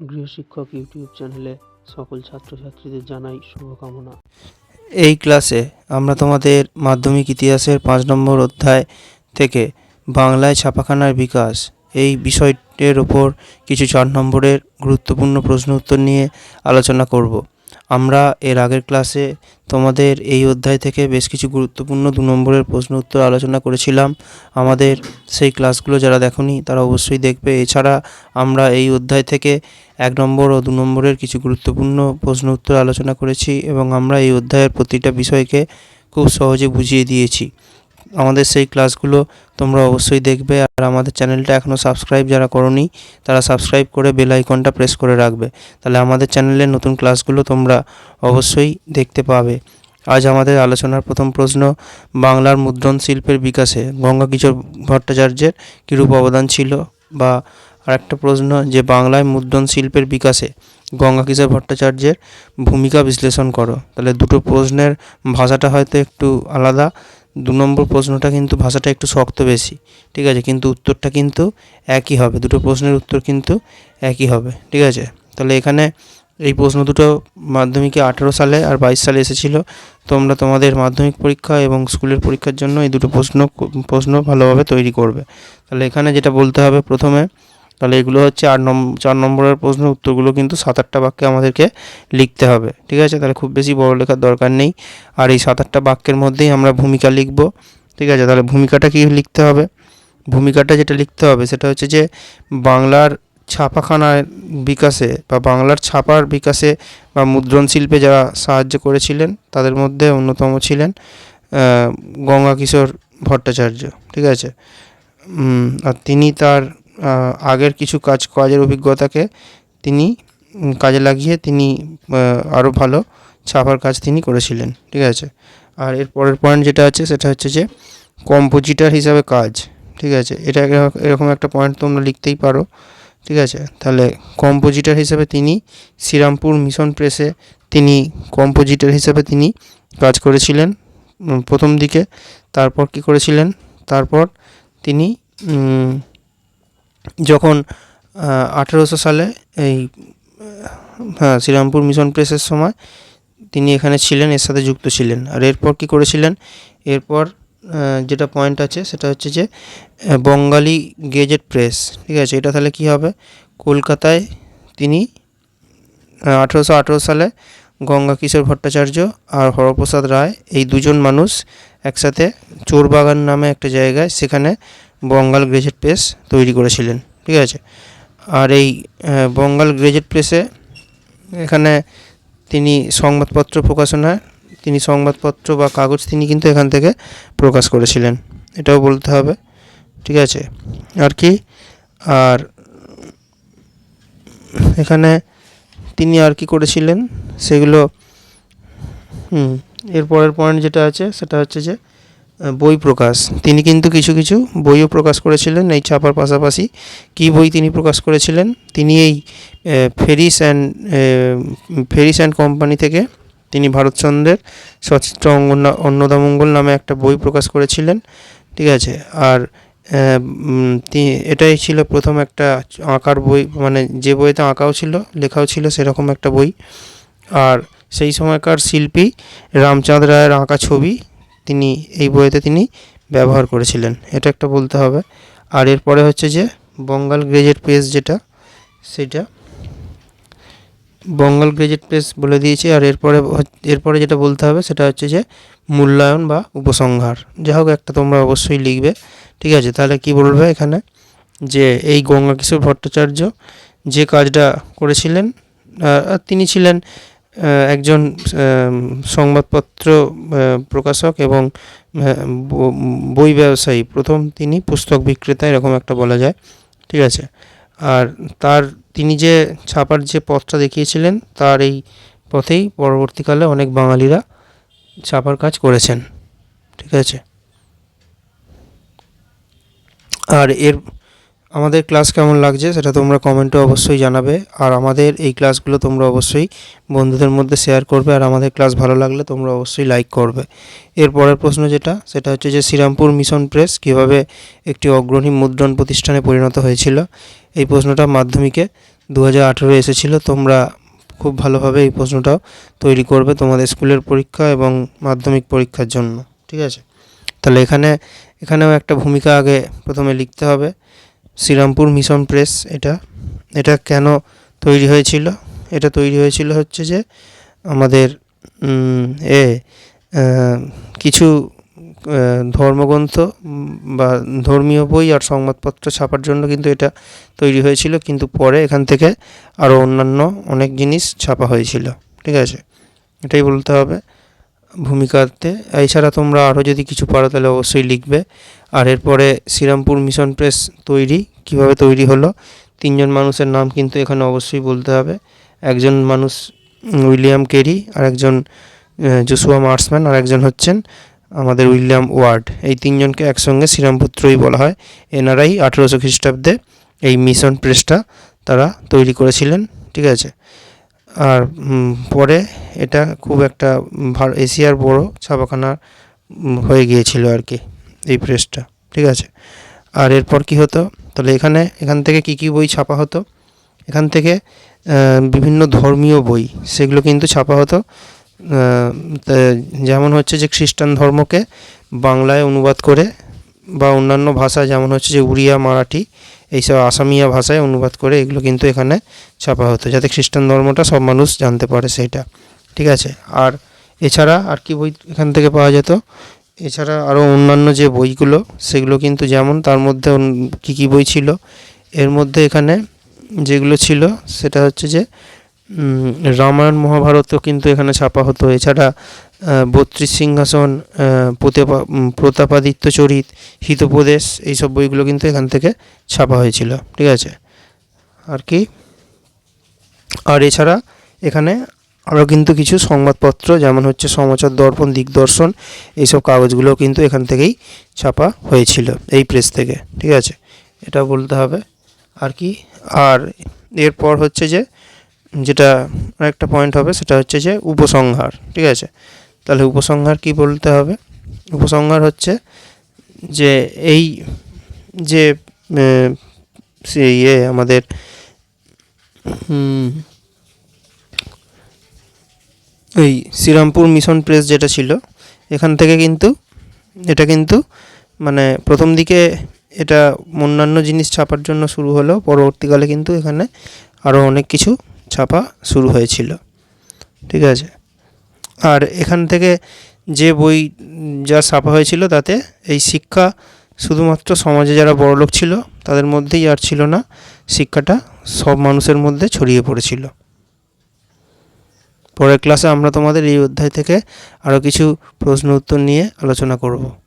গৃহশিক্ষক YouTube চ্যানেলে সকল ছাত্রছাত্রীদের জানাই শুভকামনা। এই ক্লাসে আমরা তোমাদের মাধ্যমিক ইতিহাসের পাঁচ নম্বর অধ্যায় থেকে বাংলায় ছাপাখানার বিকাশ এই বিষয়টির ওপর কিছু চার নম্বরের গুরুত্বপূর্ণ প্রশ্ন উত্তর নিয়ে আলোচনা করব। আমরা এর আগের ক্লাসে তোমাদের এই অধ্যায় থেকে বেশ কিছু গুরুত্বপূর্ণ দু নম্বরের প্রশ্ন উত্তর আলোচনা করেছিলাম। আমাদের সেই ক্লাসগুলো যারা দেখনি, তারা অবশ্যই দেখবে। এছাড়া আমরা এই অধ্যায় থেকে এক নম্বর ও দু নম্বরের কিছু গুরুত্বপূর্ণ প্রশ্ন উত্তর আলোচনা করেছি এবং আমরা এই অধ্যায়ের প্রতিটা বিষয়কে খুব সহজে বুঝিয়ে দিয়েছি। আমাদের সেই ক্লাসগুলো তোমরা অবশ্যই দেখবে আর আমাদের চ্যানেলটা এখনও সাবস্ক্রাইব যারা করনি, তারা সাবস্ক্রাইব করে বেল আইকনটা প্রেস করে রাখবে। তাহলে আমাদের চ্যানেলের নতুন ক্লাসগুলো তোমরা অবশ্যই দেখতে পাবে। আজ আমাদের আলোচনার প্রথম প্রশ্ন, বাংলার মুদ্রণ শিল্পের বিকাশে গঙ্গা কিশোর ভট্টাচার্যের কীরূপ অবদান ছিল? বা আরেকটা প্রশ্ন, যে বাংলায় মুদ্রণ শিল্পের বিকাশে গঙ্গা কিশোর ভট্টাচার্যের ভূমিকা বিশ্লেষণ করো। তাহলে দুটো প্রশ্নের ভাষাটা হয়তো একটু আলাদা। দু নম্বর প্রশ্নটা কিন্তু ভাষাটা একটু শক্ত বেশি, ঠিক আছে? কিন্তু উত্তরটা কিন্তু একই হবে, দুটো প্রশ্নের উত্তর কিন্তু একই হবে, ঠিক আছে? তাহলে এখানে এই প্রশ্ন দুটো মাধ্যমিকে আঠেরো সালে আর বাইশ সালে এসেছিল। তোমরা তোমাদের মাধ্যমিক পরীক্ষা এবং স্কুলের পরীক্ষার জন্য এই দুটো প্রশ্ন প্রশ্ন ভালোভাবে তৈরি করবে। তাহলে এখানে যেটা বলতে হবে প্রথমে তাহলে এগুলো হচ্ছে আট নম্বর চার নম্বরের প্রশ্ন উত্তরগুলো কিন্তু সাত আটটা বাক্যে আমাদেরকে লিখতে হবে, ঠিক আছে? তাহলে খুব বেশি বড় লেখার দরকার নেই। আর এই সাত আটটা বাক্যের মধ্যেই আমরা ভূমিকা লিখব, ঠিক আছে? তাহলে ভূমিকাটা কী লিখতে হবে? ভূমিকাটা যেটা লিখতে হবে সেটা হচ্ছে যে বাংলার ছাপাখানার বিকাশে বা বাংলার ছাপার বিকাশে বা মুদ্রণ শিল্পে যারা সাহায্য করেছিলেন তাদের মধ্যে অন্যতম ছিলেন গঙ্গা কিশোর ভট্টাচার্য, ঠিক আছে? আর তিনি তার আগের কিছু কাজ, কাজের অভিজ্ঞতাকে তিনি কাজে লাগিয়ে তিনি আরও ভালো ছাপার কাজ তিনি করেছিলেন। ঠিক আছে? আর এর পরের পয়েন্ট যেটা আছে, সেটা হচ্ছে যে কম্পোজিটার হিসাবে কাজ। ঠিক আছে? এটা এরকম একটা পয়েন্ট তোমরা লিখতেই পারো। ঠিক আছে? তাহলে কম্পোজিটার হিসেবে তিনি শ্রীরামপুর মিশন প্রেসে তিনি কম্পোজিটার হিসেবে তিনি কাজ করেছিলেন। প্রথম দিকে, তারপর কি করেছিলেন? তারপর তিনি যখন আঠেরোশো সালে এই হ্যাঁ শ্রীরামপুর মিশন প্রেসের সময় তিনি এখানে ছিলেন, এর সাথে যুক্ত ছিলেন। আর এরপর কি করেছিলেন? এরপর যেটা পয়েন্ট আছে সেটা হচ্ছে যে বঙ্গালী গেজেট প্রেস, ঠিক আছে? এটা তাহলে কি হবে? কলকাতায় তিনি আঠেরোশো আঠেরো সালে গঙ্গা কিশোর ভট্টাচার্য আর হরপ্রসাদ রায় এই দুজন মানুষ একসাথে চোরবাগান নামে একটা জায়গায় সেখানে বঙ্গাল গ্রেজেট প্রেস তৈরি করেছিলেন, ঠিক আছে? আর এই বঙ্গাল গ্রেজেট প্রেসে এখানে তিনি সংবাদপত্র প্রকাশনায় তিনি সংবাদপত্র বা কাগজ তিনি কিন্তু এখান থেকে প্রকাশ করেছিলেন, এটাও বলতে হবে, ঠিক আছে? আর কি? আর এখানে তিনি আর কি করেছিলেন, সেগুলো, হুম, এর পরের পয়েন্ট যেটা আছে, সেটা হচ্ছে যে বই প্রকাশ। তিনি কিন্তু কিছু কিছু বইও প্রকাশ করেছিলেন এই ছাপার পাশাপাশি। কী বই তিনি প্রকাশ করেছিলেন? তিনি এই Ferris and Ferris and company থেকে তিনি ভারতচন্দ্রের সচিত্র অন্নদামঙ্গল নামে একটা বই প্রকাশ করেছিলেন। ঠিক আছে? আর এটাই ছিল প্রথম একটা আঁকার বই মানে যে বইতে আঁকাও ছিল, লেখাও ছিল, সেরকম একটা বই। আর সেই সময়কার শিল্পী রামচাঁদ রায়ের আঁকা ছবি তিনি, এই বইতে তিনি ব্যবহার করেছিলেন। এটা একটা বলতে হবে। আর এরপরে হচ্ছে যে, বঙ্গাল গ্রেজেট প্রেস যেটা, সেটা বঙ্গাল গ্রেজেট প্রেস বলে দিয়েছি। আর এরপরে এরপরে যেটা বলতে হবে, সেটা হচ্ছে যে, মূল্যায়ন বা উপসংহার। যা হোক, একটা তোমরা অবশ্যই লিখবে। ঠিক আছে, তাহলে কি বলবে এখানে? যে, এই গঙ্গা কিশোর ভট্টাচার্য যে কাজটা করেছিলেন তিনি ছিলেন একজন সংবাদপত্র প্রকাশক এবং বই ব্যবসায়ী। প্রথম তিনি পুস্তক বিক্রেতা, এরকম একটা বলা যায়। ঠিক আছে? আর তার, তিনি যে ছাপার যে পথটা দেখিয়েছিলেন, তার এই পথেই পরবর্তীকালে অনেক বাঙালিরা ছাপার কাজ করেছেন। ঠিক আছে? আর এর আমাদের ক্লাস কেমন লাগছে সেটা তোমরা কমেন্টে অবশ্যই জানাবে। আর আমাদের এই ক্লাসগুলো তোমরা অবশ্যই বন্ধুদের মধ্যে শেয়ার করবে। আর আমাদের ক্লাস ভালো লাগলে তোমরা অবশ্যই লাইক করবে। এর পরের প্রশ্ন যেটা, সেটা হচ্ছে যে শ্রীরামপুর মিশন প্রেস কীভাবে একটি অগ্রণী মুদ্রণ প্রতিষ্ঠানে পরিণত হয়েছিল? এই প্রশ্নটা মাধ্যমিকে দু হাজার আঠেরো এসেছিল। তোমরা খুব ভালোভাবে এই প্রশ্নটাও তৈরি করবে তোমাদের স্কুলের পরীক্ষা এবং মাধ্যমিক পরীক্ষার জন্য। ঠিক আছে? তাহলে এখানে, এখানেও একটা ভূমিকা আগে প্রথমে লিখতে হবে। শ্রীরামপুর মিশন প্রেস এটা। এটা কেন তৈরি হয়েছিল? এটা তৈরি হয়েছিল হচ্ছে যে আমাদের এ কিছু ধর্মগ্রন্থ বা ধর্মীয় বই আর সংবাদপত্র ছাপার জন্য কিন্তু এটা তৈরি হয়েছিল। কিন্তু পরে এখান থেকে আরও অন্যান্য অনেক জিনিস ছাপা হয়েছিল। ঠিক আছে? এটাই বলতে হবে। ভূমিকাতে। এছাড়া তোমরা আরও যদি কিছু পারো, তাহলে অবশ্যই লিখবে। আর এরপরে শ্রীরামপুর মিশন প্রেস তৈরি, কীভাবে তৈরি হলো, তিনজন মানুষের নাম কিন্তু এখানে অবশ্যই বলতে হবে। একজন মানুষ উইলিয়াম কেরি আর একজন জুসুয়া মার্সম্যান আর একজন হচ্ছেন আমাদের উইলিয়াম ওয়ার্ড। এই তিনজনকে একসঙ্গে শ্রীরামপুত্রই বলা হয়। এনারাই আঠেরোশো খ্রিস্টাব্দে এই মিশন প্রেসটা তারা তৈরি করেছিলেন, ঠিক আছে? আর পরে এটা খুব একটা এশিয়ার বড় ছাপাখানা হয়ে গিয়েছিল আর কি এই প্রেসটা, ঠিক আছে? আর এরপর কি হতো? তাহলে এখানে, এখান থেকে কি কি বই ছাপা হতো? এখান থেকে বিভিন্ন ধর্মীয় বই, সেগুলো কিন্তু ছাপা হতো। যেমন হচ্ছে যে খ্রিস্টান ধর্মকে বাংলায় অনুবাদ করে, বা অন্যান্য ভাষা যেমন হচ্ছে যে উড়িয়া, মারাঠি এইসব আসামিয়া ভাষায় অনুবাদ করে এগুলো কিন্তু এখানে ছাপা হতো, যাতে খ্রিস্টান ধর্মটা সব মানুষ জানতে পারে সেইটা, ঠিক আছে? আর এছাড়া আর কি বই এখান থেকে পাওয়া যেত? এছাড়া আরও অন্যান্য যে বইগুলো, সেগুলো কিন্তু যেমন তার মধ্যে কী কী বই ছিল? এর মধ্যে এখানে যেগুলো ছিল, সেটা হচ্ছে যে রামায়ণ, মহাভারতও কিন্তু এখানে ছাপা হতো। এছাড়া বত্রিশ সিংহাসন প্রতাপাদিত্য চরিত, হিতোপদেশ, এইসব বইগুলো কিন্তু এখান থেকে ছাপা হয়েছিল, ঠিক আছে? আর কি? আর এছাড়া এখানে আরও কিন্তু কিছু সংবাদপত্র, যেমন হচ্ছে সমাচার দর্পণ, দিগদর্শন, এইসব কাগজগুলো কিন্তু এখান থেকেই ছাপা হয়েছিল, এই প্রেস থেকে, ঠিক আছে? এটা বলতে হবে। আর কি? আর এরপর হচ্ছে যে, যেটা আরেকটা পয়েন্ট হবে, সেটা হচ্ছে যে উপসংহার, ঠিক আছে? তাহলে উপসংহার কি বলতে হবে? উপসংহার হচ্ছে যে এই যে ইয়ে আমাদের এই শ্রীরামপুর মিশন প্রেস যেটা ছিল, এখান থেকে কিন্তু, এটা কিন্তু মানে প্রথম দিকে এটা অন্যান্য জিনিস ছাপার জন্য শুরু হলো, পরবর্তীকালে কিন্তু এখানে আরও অনেক কিছু ছাপা শুরু হয়েছিল। ঠিক আছে? আর এখান থেকে যে বই যা ছাপা হয়েছিল তাতে এই শিক্ষা শুধুমাত্র সমাজে যারা বড়লোক ছিল, তাদের মধ্যেই আর ছিল না, শিক্ষাটা সব মানুষের মধ্যে ছড়িয়ে পড়েছিল। পরের ক্লাসে আমরা তোমাদের এই অধ্যায় থেকে আরও কিছু প্রশ্ন উত্তর নিয়ে আলোচনা করব।